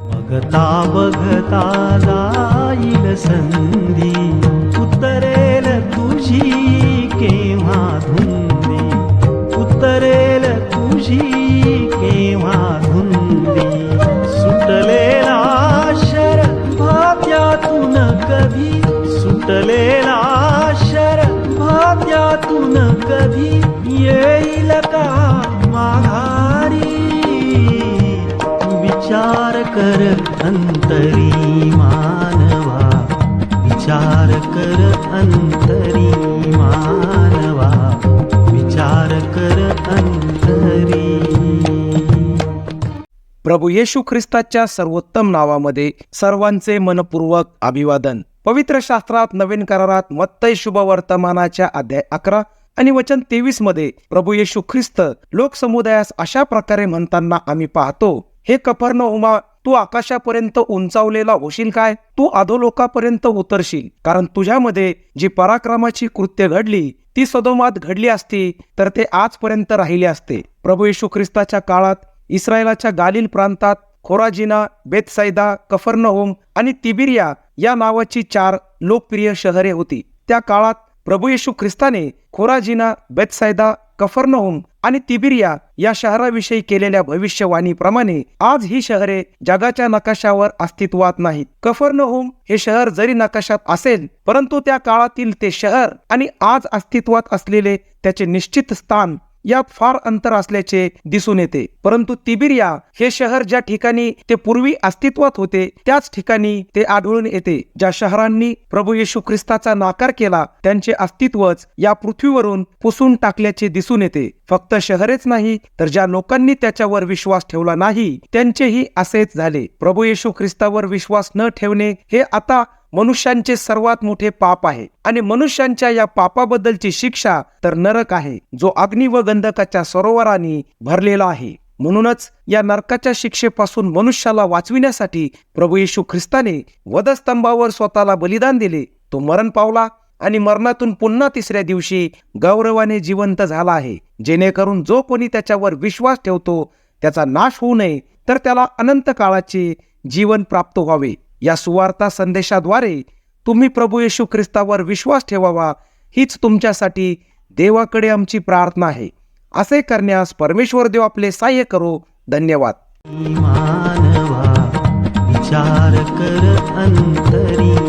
बघता बघता जाईल संधी. उतरेल तुझी केव्हा धुंदी? उतरेल तुझी केव्हा धुंदी? सुटलेला शर भात्यातून कधी? सुटलेला शर भात्यातून कधी? येईल का माघारी? विचार कर अंतरी मानवा विचार कर अंतरी मानवा विचार कर अंतरी. प्रभू येशू ख्रिस्ताच्या सर्वोत्तम नावामध्ये सर्वांचे मनपूर्वक अभिवादन. पवित्र शास्त्रात नवीन करारात मत्तय शुभ वर्तमानाच्या अध्याय अकरा आणि वचन तेवीसमध्ये प्रभू येशू ख्रिस्त लोकसमुदायास अशा प्रकारे म्हणताना आम्ही पाहतो हे कफर्ण उमा तू आकाशापर्यंत उंचावलेला होशील काय? तू अधोलोकापर्यंत उतरशील. कारण तुझ्यामध्ये जी पराक्रमाची कृत्य घडली ती सदोमात घडली असती तर ते आजपर्यंत राहिले असते. प्रभू येशू ख्रिस्ताच्या काळात इस्रायलाच्या गालिल प्रांतात खोराजिना बेतसायदा कफरनहोम आणि तिबिरिया या नावाची चार लोकप्रिय शहरे होती. त्या काळात प्रभू येशू ख्रिस्ताने खोराजिना बेतसायदा कफरनहुम आणि तिबिरिया या शहराविषयी केलेल्या भविष्यवाणीप्रमाणे आज ही शहरे जगाच्या नकाशावर अस्तित्वात नाहीत. कफरनहुम हे शहर जरी नकाशात असेल परंतु त्या काळातील ते शहर आणि आज अस्तित्वात असलेले त्याचे निश्चित स्थान यात फार अंतर असल्याचे दिसून येते. परंतु तिबिरिया हे शहर ज्या ठिकाणी ते पूर्वी अस्तित्वात होते त्याच ठिकाणी ते आढळून येते. ज्या शहरांनी प्रभू येशू ख्रिस्ताचा नाकार केला त्यांचे अस्तित्वच या पृथ्वीवरून पुसून टाकल्याचे दिसून येते. फक्त शहरेच नाही तर ज्या लोकांनी त्याच्यावर विश्वास ठेवला नाही त्यांचेही असेच झाले. प्रभू येशू ख्रिस्तावर विश्वास न ठेवणे हे आता मनुष्यांचे सर्वात मोठे पाप आहे आणि मनुष्यांच्या या पापाबद्दलची शिक्षा तर नरक आहे जो अग्नी व गंधकाच्या सरोवराने भरलेला आहे. म्हणूनच या नरकाच्या शिक्षेपासून मनुष्याला वाचविण्यासाठी प्रभू येशू ख्रिस्ताने वधस्तंभावर स्वतःला बलिदान दिले. तो मरण पावला आणि मरणातून पुन्हा तिसऱ्या दिवशी गौरवाने जिवंत झाला आहे. जेणेकरून जो कोणी त्याच्यावर विश्वास ठेवतो त्याचा नाश होऊ नये तर त्याला अनंत काळाचे जीवन प्राप्त व्हावे. या सुवार्ता संदेशाद्वारे तुम्ही प्रभू येशू ख्रिस्तावर विश्वास ठेवावा हीच तुमच्यासाठी देवाकडे आमची प्रार्थना आहे. असे करण्यास परमेश्वर देव आपले सहाय्य करो. धन्यवाद. मानवा विचार कर अंतरी.